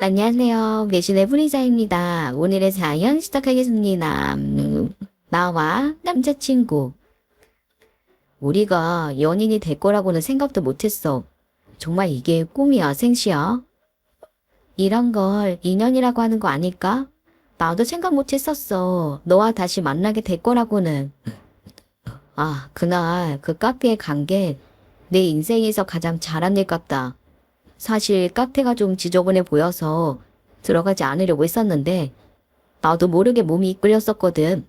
안녕하세요. 배신의 프리자입니다. 오늘의 사연 시작하겠습니다. 음, 나와 남자친구. 우리가 연인이 될 거라고는 생각도 못했어. 정말 이게 꿈이야, 생시야? 이런 걸 인연이라고 하는 거 아닐까? 나도 생각 못했었어. 너와 다시 만나게 될 거라고는. 아, 그날 그 카페에 간 게 내 인생에서 가장 잘한 일 같다. 사실 카페가 좀 지저분해 보여서 들어가지 않으려고 했었는데 나도 모르게 몸이 이끌렸었거든.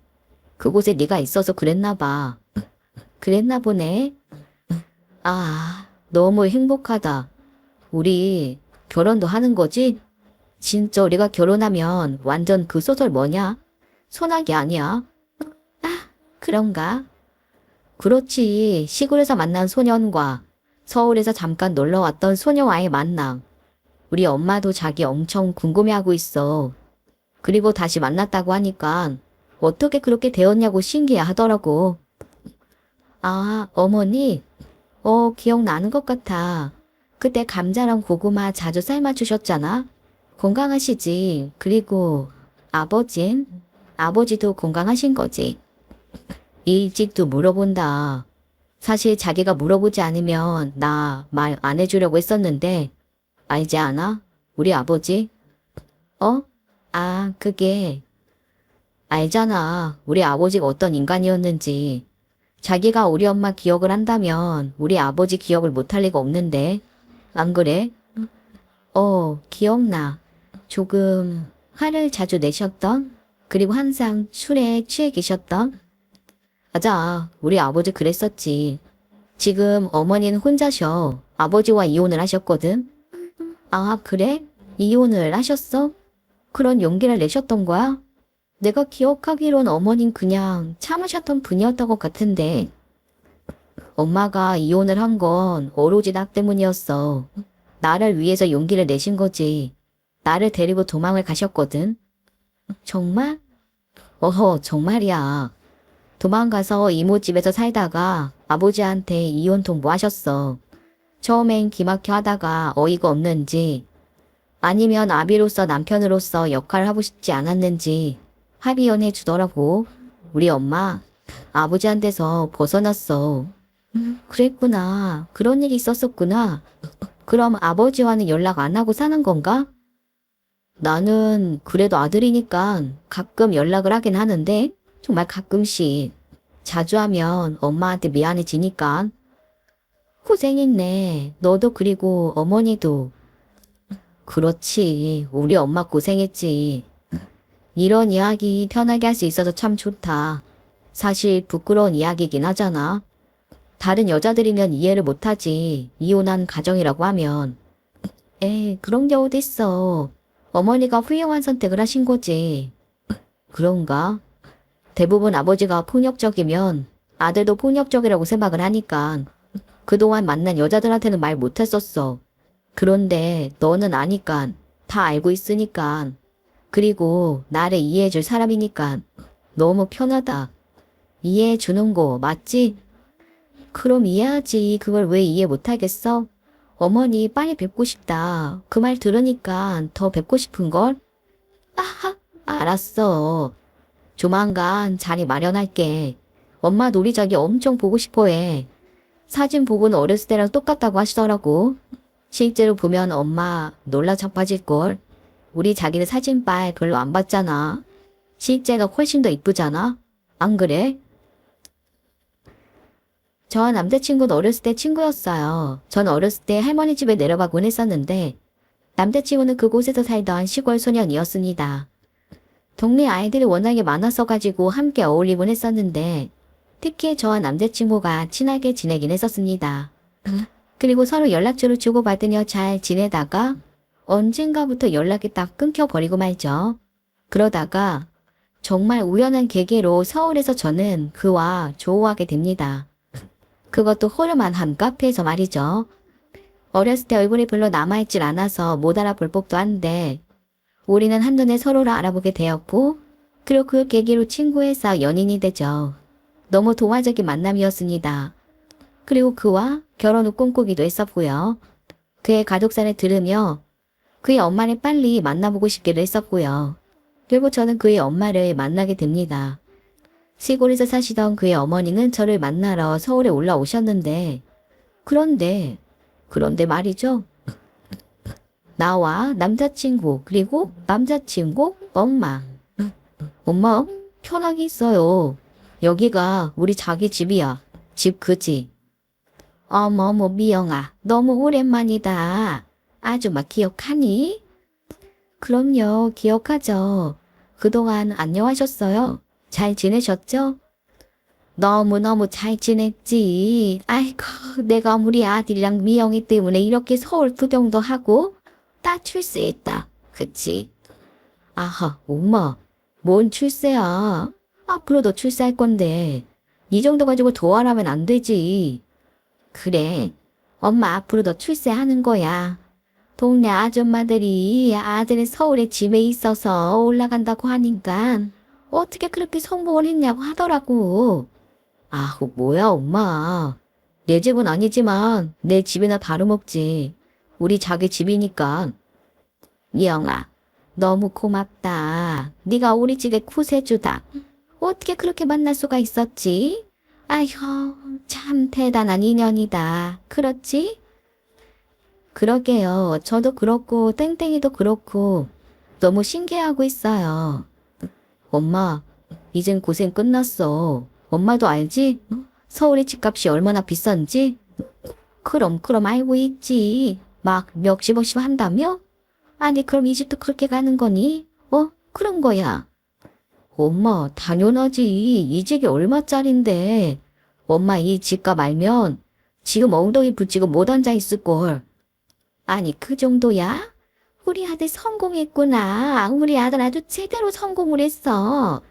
그곳에 네가 있어서 그랬나 봐. 그랬나 보네. 아, 너무 행복하다. 우리 결혼도 하는 거지? 진짜 우리가 결혼하면 완전 그 소설 뭐냐? 소나기 아니야? 아, 그런가? 그렇지. 시골에서 만난 소년과 서울에서 잠깐 놀러 왔던 소녀와의 만남. 우리 엄마도 자기 엄청 궁금해하고 있어. 그리고 다시 만났다고 하니까 어떻게 그렇게 되었냐고 신기해 하더라고. 아, 어머니? 어, 기억나는 것 같아. 그때 감자랑 고구마 자주 삶아 주셨잖아. 건강하시지. 그리고 아버진? 아버지도 건강하신 거지. 일찍도 물어본다. 사실 자기가 물어보지 않으면 나 말 안 해주려고 했었는데 알지 않아? 우리 아버지? 어? 아, 그게 알잖아. 우리 아버지가 어떤 인간이었는지. 자기가 우리 엄마 기억을 한다면 우리 아버지 기억을 못할 리가 없는데. 안 그래? 어, 기억나. 조금 화를 자주 내셨던? 그리고 항상 술에 취해 계셨던? 맞아. 우리 아버지 그랬었지. 지금 어머니는 혼자셔. 아버지와 이혼을 하셨거든. 아, 그래? 이혼을 하셨어? 그런 용기를 내셨던 거야? 내가 기억하기론 어머닌 그냥 참으셨던 분이었던 것 같은데. 엄마가 이혼을 한 건 오로지 나 때문이었어. 나를 위해서 용기를 내신 거지. 나를 데리고 도망을 가셨거든. 정말? 어허, 정말이야. 도망가서 이모 집에서 살다가 아버지한테 이혼 통보하셨어. 처음엔 기막혀 하다가 어이가 없는지 아니면 아비로서 남편으로서 역할을 하고 싶지 않았는지 합의연해 주더라고. 우리 엄마 아버지한테서 벗어났어. 음, 그랬구나. 그런 일이 있었었구나. 그럼 아버지와는 연락 안 하고 사는 건가? 나는 그래도 아들이니까 가끔 연락을 하긴 하는데 정말 가끔씩 자주 하면 엄마한테 미안해지니까 고생했네. 너도 그리고 어머니도 그렇지. 우리 엄마 고생했지. 이런 이야기 편하게 할 수 있어서 참 좋다. 사실 부끄러운 이야기긴 하잖아. 다른 여자들이면 이해를 못하지. 이혼한 가정이라고 하면. 에, 그런 경우도 있어. 어머니가 훌륭한 선택을 하신 거지. 그런가? 대부분 아버지가 폭력적이면 아들도 폭력적이라고 생각을 하니까 그동안 만난 여자들한테는 말 못했었어. 그런데 너는 아니까 다 알고 있으니까 그리고 나를 이해해줄 사람이니까 너무 편하다. 이해해주는 거 맞지? 그럼 이해하지. 그걸 왜 이해 못하겠어? 어머니 빨리 뵙고 싶다. 그 말 들으니까 더 뵙고 싶은걸? 아하, 알았어. 조만간 자리 마련할게. 엄마 놀이자기 엄청 보고 싶어해. 사진 보고는 어렸을 때랑 똑같다고 하시더라고. 실제로 보면 엄마 놀라 자빠질걸. 우리 자기는 사진빨 별로 안 봤잖아. 실제가 훨씬 더 이쁘잖아. 안 그래? 저와 남자친구는 어렸을 때 친구였어요. 전 어렸을 때 할머니 집에 내려가곤 했었는데 남자친구는 그곳에서 살던 시골 소년이었습니다. 동네 아이들이 워낙에 많았어가지고 함께 어울리곤 했었는데 특히 저와 남자친구가 친하게 지내긴 했었습니다. 그리고 서로 연락처를 주고받으며 잘 지내다가 언젠가부터 연락이 딱 끊겨버리고 말죠. 그러다가 정말 우연한 계기로 서울에서 저는 그와 조우하게 됩니다. 그것도 호르만 한 카페에서 말이죠. 어렸을 때 얼굴이 별로 남아있질 않아서 못 알아볼 법도 한데 우리는 한눈에 서로를 알아보게 되었고 그리고 그 계기로 친구에서 연인이 되죠. 너무 동화적인 만남이었습니다. 그리고 그와 결혼 후 꿈꾸기도 했었고요. 그의 가족사를 들으며 그의 엄마를 빨리 만나보고 싶기로 했었고요. 결국 저는 그의 엄마를 만나게 됩니다. 시골에서 사시던 그의 어머니는 저를 만나러 서울에 올라오셨는데, 그런데, 그런데 말이죠. 나와 남자친구, 그리고 남자친구, 엄마. 엄마, 편하게 있어요. 여기가 우리 자기 집이야. 집 그지? 어머머, 미영아, 너무 오랜만이다. 아주 막 기억하니? 그럼요, 기억하죠. 그동안 안녕하셨어요? 잘 지내셨죠? 너무너무 잘 지냈지. 아이고, 내가 우리 아들이랑 미영이 때문에 이렇게 서울 구경도 하고, 다 출세했다. 그치? 아하, 엄마, 뭔 출세야? 앞으로도 출세할 건데, 이 정도 가지고 도와라면 안 되지. 그래, 엄마 앞으로도 출세하는 거야. 동네 아줌마들이 아들이 서울에 집에 있어서 올라간다고 하니까 어떻게 그렇게 성공을 했냐고 하더라고. 아우, 뭐야, 엄마. 내 집은 아니지만 내 집이나 다름없지. 우리 자기 집이니까. 미영아, 너무 고맙다. 네가 우리 집에 구세주다. 어떻게 그렇게 만날 수가 있었지? 아휴, 참 대단한 인연이다. 그렇지? 그러게요. 저도 그렇고 땡땡이도 그렇고 너무 신기하고 있어요. 엄마, 이젠 고생 끝났어. 엄마도 알지? 서울의 집값이 얼마나 비싼지? 그럼 그럼 알고 있지. 막 몇십억씩 한다며? 아니 그럼 이 집도 그렇게 가는 거니? 어? 그런 거야. 엄마, 당연하지. 이 집이 얼마짜린데. 엄마 이 집값 알면 지금 엉덩이 붙이고 못 앉아 있을걸. 아니, 그 정도야? 우리 아들 성공했구나. 우리 아들 아주 제대로 성공을 했어.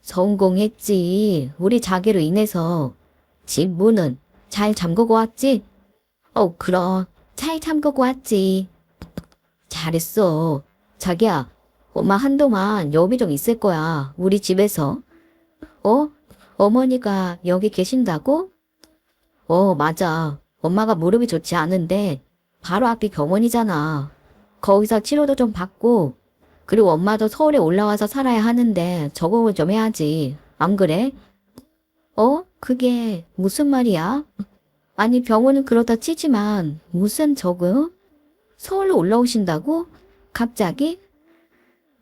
성공했지. 우리 자기로 인해서. 집 문은 잘 잠그고 왔지? 어, 그럼. 잘 잠그고 왔지. 잘했어. 자기야, 엄마 한동안 여기 좀 있을 거야. 우리 집에서. 어? 어머니가 여기 계신다고? 어, 맞아. 엄마가 무릎이 좋지 않은데 바로 앞이 병원이잖아. 거기서 치료도 좀 받고 그리고 엄마도 서울에 올라와서 살아야 하는데 적응을 좀 해야지. 안 그래? 어? 그게 무슨 말이야? 아니 병원은 그렇다 치지만 무슨 적응? 서울로 올라오신다고? 갑자기?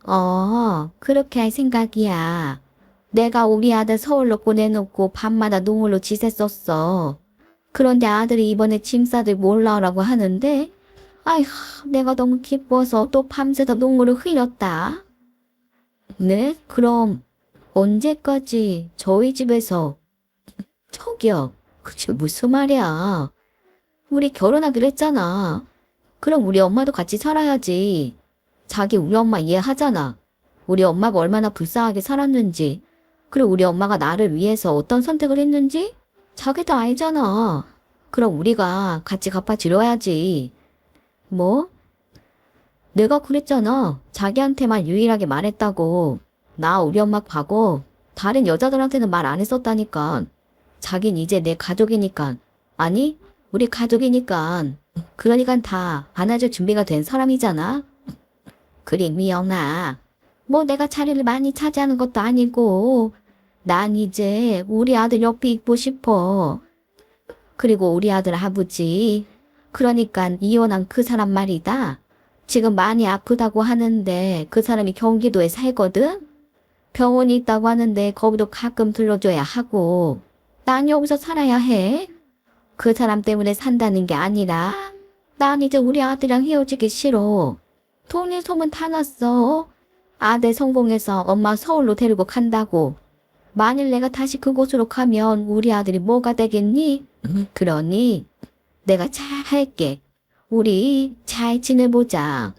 어, 그렇게 할 생각이야. 내가 우리 아들 서울로 보내놓고 밤마다 농으로 지냈었어. 그런데 아들이 이번에 짐 싸들 몰라오라고 하는데, 아휴, 내가 너무 기뻐서 또 밤새다 농으로 흘렸다. 네? 그럼 언제까지 저희 집에서? 저기요, 그게 무슨 말이야. 우리 결혼하기로 했잖아. 그럼 우리 엄마도 같이 살아야지. 자기 우리 엄마 이해하잖아. 우리 엄마가 얼마나 불쌍하게 살았는지, 그리고 우리 엄마가 나를 위해서 어떤 선택을 했는지 자기도 알잖아. 그럼 우리가 같이 갚아주려야지. 뭐? 내가 그랬잖아. 자기한테만 유일하게 말했다고. 나 우리 엄마 과거 다른 여자들한테는 말 안 했었다니까. 자긴 이제 내 가족이니까. 아니, 우리 가족이니까. 그러니까 다 안아줄 준비가 된 사람이잖아. 그래, 미영아. 뭐 내가 자리를 많이 차지하는 것도 아니고, 난 이제 우리 아들 옆에 있고 싶어. 그리고 우리 아들 아버지. 그러니까 이혼한 그 사람 말이다. 지금 많이 아프다고 하는데 그 사람이 경기도에 살거든? 병원이 있다고 하는데 거기도 가끔 들러줘야 하고. 난 여기서 살아야 해. 그 사람 때문에 산다는 게 아니라 난 이제 우리 아들이랑 헤어지기 싫어. 동네 소문 다 났어. 아들 성공해서 엄마 서울로 데리고 간다고. 만일 내가 다시 그곳으로 가면 우리 아들이 뭐가 되겠니? 그러니 내가 잘 할게. 우리 잘 지내보자.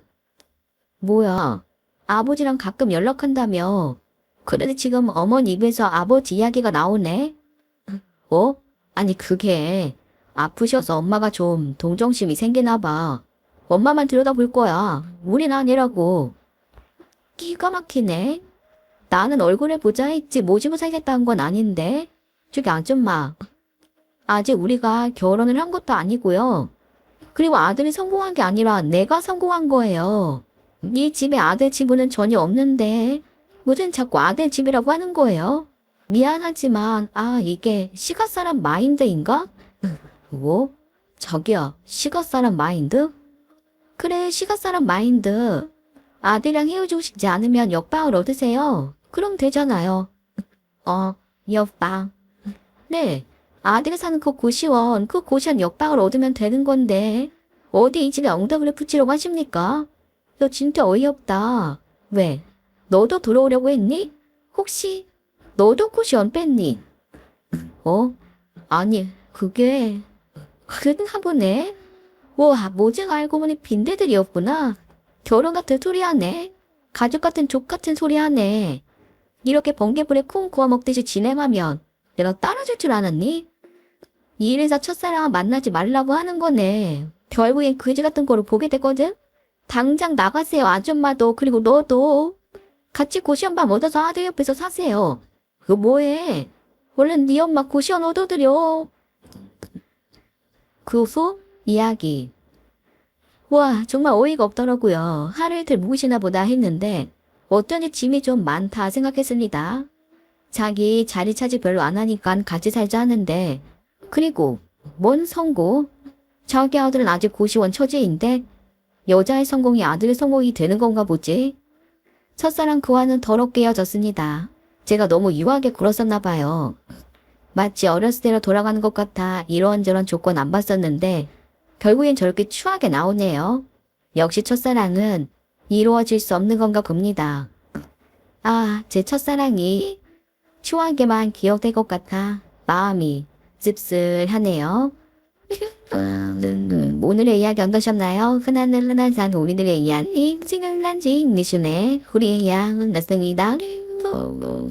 뭐야? 아버지랑 가끔 연락한다며. 그런데 지금 어머니 입에서 아버지 이야기가 나오네? 어? 아니 그게 아프셔서 엄마가 좀 동정심이 생기나 봐. 엄마만 들여다볼 거야. 우린 아니라고. 기가 막히네. 나는 얼굴을 보자 했지 모집을 살겠다는 건 아닌데. 저기 아줌마. 아직 우리가 결혼을 한 것도 아니고요. 그리고 아들이 성공한 게 아니라 내가 성공한 거예요. 이 집에 아들 지분은 전혀 없는데 무슨 자꾸 아들 집이라고 하는 거예요? 미안하지만 아 이게 시가 사람 마인드인가? 뭐? 저기요 시가 사람 마인드? 그래 시가 사람 마인드 아들이랑 헤어지고 싶지 않으면 옆방을 얻으세요. 그럼 되잖아요. 어 옆방 네 아들이 사는 그 고시원 그 고시원 옆방을 얻으면 되는 건데 어디 이 집에 엉덩이를 붙이려고 하십니까? 너 진짜 어이없다. 왜? 너도 들어오려고 했니? 혹시 너도 고시원 뺐니? 어? 아니 그게 그런가 보네. 와 모직 알고 보니 빈대들이었구나. 결혼 같은 소리 하네. 가족 같은 족 같은 소리 하네. 이렇게 번개불에 콩 구워 먹듯이 지내마면 내가 따라줄 줄 알았니? 이래서 첫사랑을 만나지 말라고 하는 거네. 결국엔 그지 같은 거로 보게 되거든? 당장 나가세요, 아줌마도. 그리고 너도. 같이 고시원밥 얻어서 아들 옆에서 사세요. 그거 뭐해? 얼른 네 엄마 고시원 얻어드려. 그 후, 이야기. 와, 정말 어이가 없더라고요. 하루 이틀 묵으시나 보다 했는데, 어쩐지 짐이 좀 많다 생각했습니다. 자기 자리 차지 별로 안 하니까 같이 살자 하는데, 그리고, 뭔 성공? 자기 아들은 아직 고시원 처지인데, 여자의 성공이 아들의 성공이 되는 건가 보지? 첫사랑 그와는 더럽게 헤어졌습니다. 제가 너무 유하게 굴었었나 봐요. 마치 어렸을 때로 돌아가는 것 같아 이런저런 조건 안 봤었는데 결국엔 저렇게 추하게 나오네요. 역시 첫사랑은 이루어질 수 없는 건가 봅니다. 아, 제 첫사랑이 추하게만 기억될 것 같아 마음이 씁쓸하네요. 음, 오늘의 이야기 어떠셨나요? 흔한 흔한 산 우리들의 이야기 지금난 징리슈네 우리의 양은 났습니다. Oh,